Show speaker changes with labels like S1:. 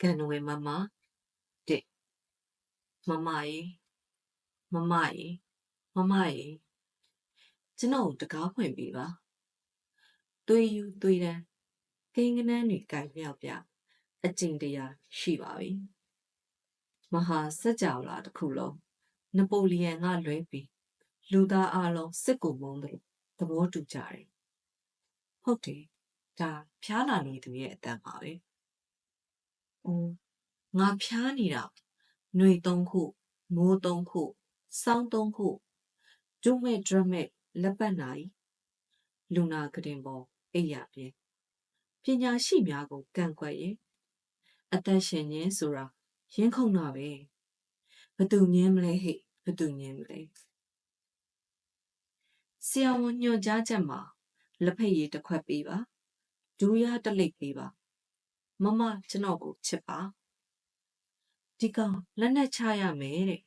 S1: ကန်နဝဲမမတဲ့မမရေမမရေမမရေကျွန်တော်ကိုတကားဖွင့်ပေးပါသွေးယူသွေးတန်းကိန်းကနန်းတွေကင်မြောက်ပြအကျင့်တရားရှိပါပြီမဟာစัจ java လာတစ်ခုလုံးနပိုလီယံကလွဲပြီးလူသားအလုံးစစ်ကိုမုန်းတယ်သဘောတူကြတယ်ဟုတ်တယ်ဒါဖျားလာနေသူရဲ့အတန်ပါပဲ။ အိုးငါဖျားနေတာ။ຫນွေသုံးခု၊မိုးသုံးခု၊စောင်းသုံးခု၊ဒုမဲ့ဒရမဲ့လက်ပတ်နာရီ။လူနာကုတင်ပေါ်အိပ်ယာပြင်း။ပညာရှိများကိုကန့်ကွက်ရင်အသက်ရှင်ခြင်းဆိုတာယင်းခုန်တာပဲ။ဘသူငင်းမလဲဟဲ့ဘသူငင်းမလဲ။ဆရာဝန်ညွှန်ကြားချက်မှာလက်ဖက်ရည်တစ်ခွက်ပေးပါ။ဒူးရတစ်လိပ်ပေးပါ။ မမကျွန်တော်ကိုချစ်ပါ။ဒီကောင်လက်နက်ချရမယ်တဲ့